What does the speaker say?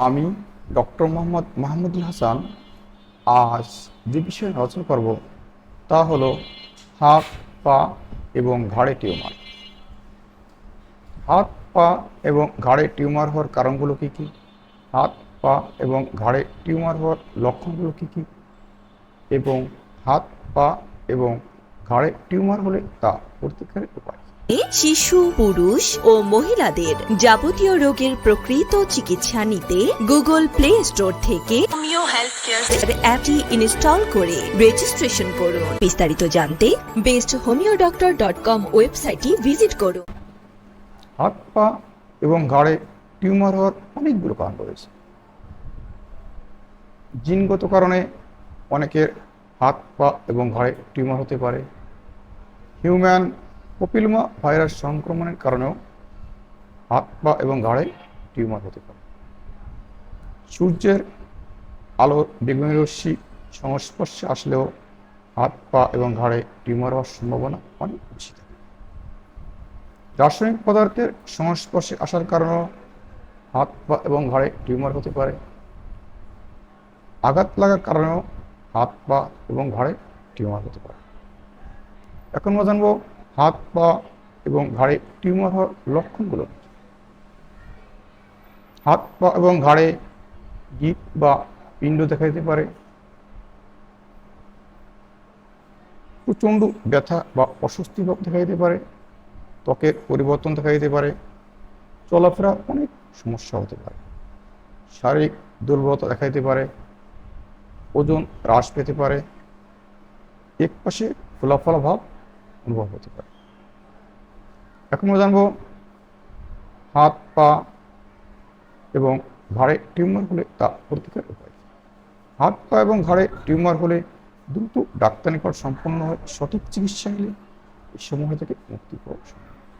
আমি ডক্টর মোহাম্মদ মাহমুদুল হাসান আজ যে বিষয়ে আলোচনা করব তা হলো হাত, পা এবং ঘাড়ে টিউমার। হাত, পা এবং ঘাড়ে টিউমার হওয়ার কারণগুলো কী কী? হাত, পা এবং ঘাড়ে টিউমার হওয়ার লক্ষণগুলো কী কী? এবং হাত, পা এবং ঘাড়ে টিউমার হলে তা প্রতিকারের উপায়। শিশু পুরুষ ও মহিলাদের যাবতীয় রোগের প্রকৃত চিকিৎসা নিতে গুগল প্লে স্টোর থেকে হোমিও হেলথ কেয়ার অ্যাপটি ইনস্টল করে রেজিস্ট্রেশন করুন। বিস্তারিত জানতে best homeo doctor dot com ওয়েবসাইটটি ভিজিট করুন। হাত পা এবং ঘাড়ে টিউমার হওয়ার অনেকগুলো কারণ রয়েছে। জিনগত কারণে অনেকের হাত পা এবং ঘাড়ে টিউমার হতে পারে। হিউম্যান পপিলোমা ভাইরাস সংক্রমণের কারণেও হাত, পা এবং ঘাড়ে টিউমার হতে পারে। সূর্যের আলোর বেগুনি রশ্মি সংস্পর্শে আসলেও হাত, পা এবং ঘাড়ে টিউমার হওয়ার সম্ভাবনা অনেক বেশি থাকে। রাসায়নিক পদার্থের সংস্পর্শে আসার কারণেও হাত, পা এবং ঘাড়ে টিউমার হতে পারে। আঘাত লাগার কারণেও হাত, পা এবং ঘাড়ে টিউমার হতে পারে। এখন আমরা জানব হাত, পা এবং ঘাড়ে টিউমার হওয়ার লক্ষণগুলো। হাত, পা এবং ঘাড়ে গিট বা পিণ্ড দেখা দিতে পারে। প্রচণ্ড ব্যথা বা অস্বস্তি ভাব দেখা দিতে পারে। ত্বকের পরিবর্তন দেখা দিতে পারে। চলাফেরা অনেক সমস্যা হতে পারে। শারীরিক দুর্বলতা দেখা দিতে পারে। ওজন হ্রাস পেতে পারে। এক পাশে ফোলাফলা ভাব অনুভব হতে পারে এখন আমরা জানব হাত, পা এবং ঘাড়ে টিউমার হলে তা প্রতিকার উপায়। হাত, পা এবং ঘাড়ে টিউমার হলে দ্রুত ডাক্তার নিকট সম্পন্ন হয় সঠিক চিকিৎসা নিলে এই সমূহ থেকে মুক্তি পাওয়া সম্ভব